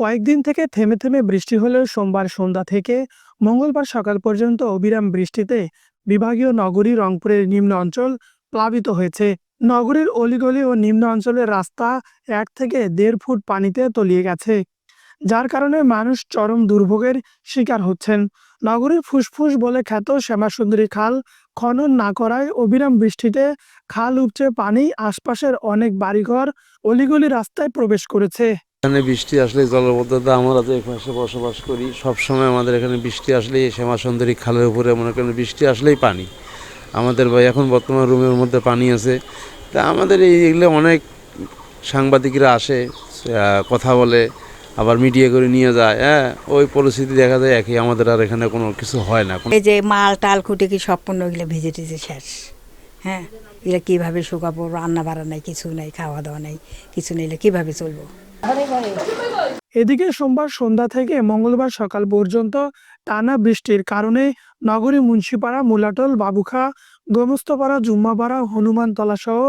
কয়েকদিন থেকে থেমে থেমে বৃষ্টি হলেও সোমবার সন্ধ্যা থেকে মঙ্গলবার সকাল পর্যন্ত অবিরাম বৃষ্টিতে বিভাগীয় নগরী রংপুরের নিম্ন অঞ্চল প্লাবিত হয়েছে। নগরীর অলিগলি ও নিম্ন অঞ্চলের রাস্তা এক থেকে দেড় ফুট পানিতে তলিয়ে গেছে, যার কারণে মানুষ চরম দুর্ভোগের শিকার হচ্ছেন। নগরীর ফুসফুস বলে খ্যাত শ্যামাসুন্দরী খাল খনন না করায় অবিরাম বৃষ্টিতে খাল উপচে পানি আশপাশের অনেক বাড়িঘর অলিগলি রাস্তায় প্রবেশ করেছে। এখানে বৃষ্টি আসলে জলবদ্ধতা, আমরা তো এপাশে বসবাস করি সব সময় আমাদের এখানে বৃষ্টি আসলেই শ্যামা সুন্দরী খালের উপরে, মনে করেন বৃষ্টি আসলেই পানি। আমাদের ভাই এখন বর্তমান রুমের মধ্যে পানি আছে। তা আমাদের এই এগুলো অনেক সাংবাদিকরা আসে কথা বলে, আবার মিডিয়া করে নিয়ে যায় হ্যাঁ ওই পরিস্থিতি দেখা যায় একই, আমাদের আর এখানে কোনো কিছু হয় না। এই যে মাল, টাল, খুঁটে কি সম্পূর্ণ এগুলো ভেজে টেজে শেষ হ্যাঁ? এগুলো কীভাবে শুকাবো? রান্না বাড়া নাই, কিছু নাই খাওয়া দাওয়া নাই, কিছু নেই কীভাবে চলবো? এদিকে সোমবার সন্ধ্যা থেকে মঙ্গলবার সকাল পর্যন্ত টানা বৃষ্টির কারণে নগরী মুন্সিপাড়া মুলাটল বাবুখা গোমস্তপাড়া জুম্মাপাড়া হনুমানতলা সহ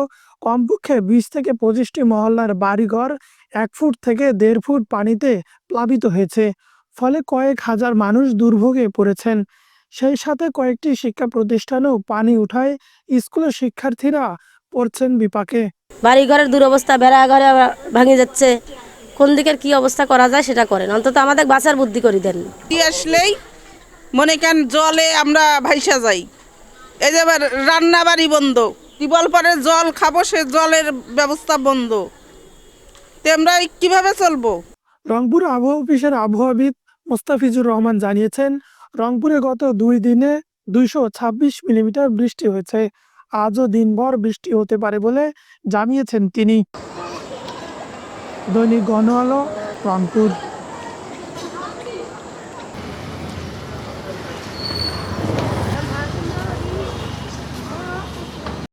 কমপক্ষে বিশ থেকে পঁচিশটি মহল্লার বাড়িঘর এক ফুট থেকে দেড় ফুট পানিতে প্লাবিত হয়েছে। ফলে কয়েক হাজার মানুষ দুর্ভোগে পড়েছেন। সেই সাথে কয়েকটি শিক্ষা প্রতিষ্ঠানেও পানি উঠায় স্কুলের শিক্ষার্থীরা পড়ছেন বিপাকে। বাড়ি ঘরের দুরবস্থা বেড়া ঘরে ভাঙে যাচ্ছে। কোন দিকের কি অবস্থা করা যায় সেটা করেন। অন্তত আমাদের বাঁচার বুদ্ধি করে দেন। আসলেই মনে কেন জলে আমরা ভাইসা যাই। এই যে আবার রান্না বাড়ি বন্ধ টিবল পরে জল খাব সে জলের ব্যবস্থা বন্ধ। তো আমরা কীভাবে চলবো? রংপুর আবহাওয়া অফিসের আবহাওয়াবিদ মোস্তাফিজুর রহমান জানিয়েছেন রংপুরে গত দুই দিনে দুইশো ছাব্বিশ মিলিমিটার বৃষ্টি হয়েছে। আজও দিনভর বৃষ্টি হতে পারে বলে জানিয়েছেন তিনি। দৈনিক গণ আলো রংপুর